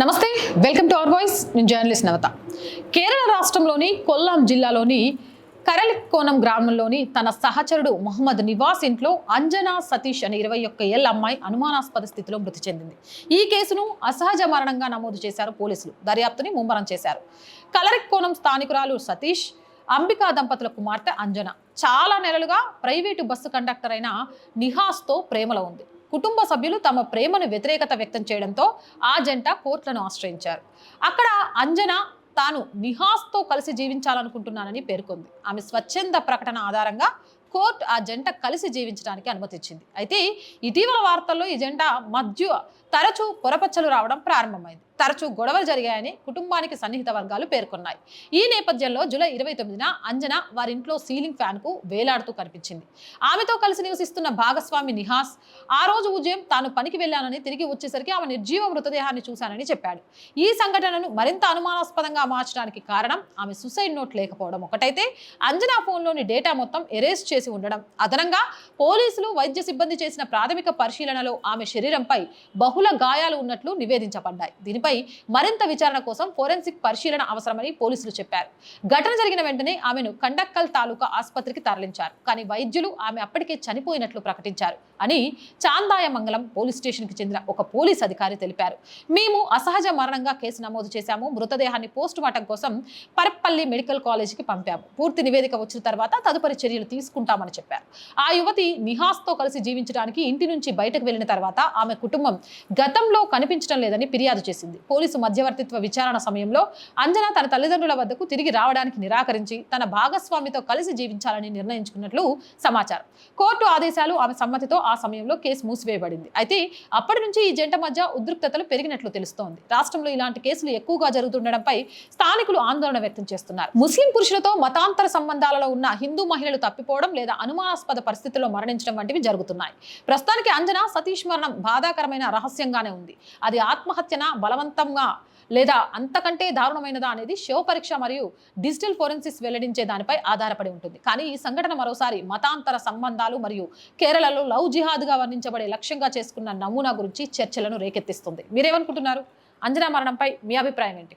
నమస్తే welcome to our voice నేను journalist Navata. Kerala రాష్ట్రంలోని కొల్లాం జిల్లాలోని కరలికోణం గ్రామంలోని తన సహచరుడు మొహమ్మద్ నివాస్ ఇంట్లో అంజనా సతీష్ అనే ఇరవై ఒక్క ఏళ్ళ అమ్మాయి అనుమానాస్పద స్థితిలో మృతి చెందింది. ఈ కేసును అసహజ మరణంగా నమోదు చేశారు పోలీసులు. దర్యాప్తుని ముమ్మరం చేశారు. కలరికోణం స్థానికురాలు సతీష్ అంబికా దంపతుల కుమార్తె అంజన. చాలా నెలలుగా ప్రైవేటు బస్సు కండక్టర్ అయిన నిహాస్తో ప్రేమలో ఉంది. కుటుంబ సభ్యులు తమ ప్రేమను వ్యతిరేకత వ్యక్తం చేయడంతో ఆ జంట కోర్టులను ఆశ్రయించారు. అక్కడ అంజన తాను నిహాస్తో కలిసి జీవించాలనుకుంటున్నానని పేర్కొంది. ఆమె స్వచ్ఛంద ప్రకటన ఆధారంగా కోర్టు ఆ జంట కలిసి జీవించడానికి అనుమతిచ్చింది. అయితే ఇటీవల వార్తల్లో ఈ జంట మధ్య తరచూ పొరపచ్చలు రావడం ప్రారంభమైంది. తరచూ గొడవలు జరిగాయని కుటుంబానికి సన్నిహిత వర్గాలు పేర్కొన్నాయి. ఈ నేపథ్యంలో జూలై ఇరవై తొమ్మిదిన అంజన వారింట్లో సీలింగ్ ఫ్యాన్కు వేలాడుతూ కనిపించింది. ఆమెతో కలిసి నివసిస్తున్న భాగస్వామి నిహాస్ ఆ రోజు ఉదయం తాను పనికి వెళ్ళానని తిరిగి వచ్చేసరికి ఆమె నిర్జీవ మృతదేహాన్ని చూశానని చెప్పాడు. ఈ సంఘటనను మరింత అనుమానాస్పదంగా మార్చడానికి కారణం ఆమె సుసైడ్ నోట్ లేకపోవడం ఒకటైతే అంజనా ఫోన్లోని డేటా మొత్తం ఎరేస్ చేసి ఉండడం. అదనంగా పోలీసులు వైద్య సిబ్బంది చేసిన ప్రాథమిక పరిశీలనలో ఆమె శరీరంపై బహుళ గాయాలు ఉన్నట్లు నివేదించబడ్డాయి. దీనిపై మరింత విచారణ కోసం ఫోరెన్సిక్ పరిశీలన అవసరమని పోలీసులు చెప్పారు. ఘటన జరిగిన వెంటనే ఆమెను కండక్కల్ తాలూకా ఆసుపత్రికి తరలించారు. కానీ వైద్యులు ఆమె అప్పటికే చనిపోయినట్లు ప్రకటించారు అని చాందాయమంగళం పోలీస్ స్టేషన్కి చెందిన ఒక పోలీస్ అధికారి తెలిపారు. మేము అసహజ మరణంగా కేసు నమోదు చేశాము. మృతదేహాన్ని పోస్ట్ మార్టం కోసం పరప్పల్లి మెడికల్ కాలేజీకి పంపాము. పూర్తి నివేదిక వచ్చిన తర్వాత తదుపరి చర్యలు తీసుకుంటామని చెప్పారు. ఆ యువతి నిహాస్తో కలిసి జీవించడానికి ఇంటి నుంచి బయటకు వెళ్ళిన తర్వాత ఆమె కుటుంబం గతంలో కనిపించడం లేదని ఫిర్యాదు చేసింది. పోలీసు మధ్యవర్తిత్వ విచారణ సమయంలో అంజన తన తల్లిదండ్రుల వద్దకు తిరిగి రావడానికి నిరాకరించి తన భాగస్వామితో కలిసి జీవించాలని నిర్ణయించుకున్నట్లు సమాచారం. కోర్టు ఆదేశాలు ఆమె సమ్మతితో ఆ సమయంలో కేసు మూసివేయబడింది. అయితే అప్పటి నుంచి ఈ జంట మధ్య ఉద్రిక్తతలు పెరిగినట్లు తెలుస్తోంది. రాష్ట్రంలో ఇలాంటి కేసులు ఎక్కువగా జరుగుతుండడంపై స్థానికులు ఆందోళన వ్యక్తం చేస్తున్నారు. ముస్లిం పురుషులతో మతాంతర సంబంధాలలో ఉన్న హిందూ మహిళలు తప్పిపోవడం లేదా అనుమానాస్పద పరిస్థితుల్లో మరణించడం వంటివి జరుగుతున్నాయి. ప్రస్తుతానికి అంజన సతీష్ మరణం బాధాకరమైన రహస్యంగానే ఉంది. అది ఆత్మహత్యన బలవంత బలవంతంగా లేదా అంతకంటే దారుణమైనదా అనేది శవ పరీక్ష మరియు డిజిటల్ ఫోరెన్సిక్స్ వెల్లడించే దానిపై ఆధారపడి ఉంటుంది. కానీ ఈ సంఘటన మరోసారి మతాంతర సంబంధాలు మరియు కేరళలో లవ్ జిహాద్గా వర్ణించబడే లక్ష్యంగా చేసుకున్న నమూనా గురించి చర్చలను రేకెత్తిస్తుంది. మీరేమనుకుంటున్నారు? అంజనా మరణంపై మీ అభిప్రాయం ఏంటి?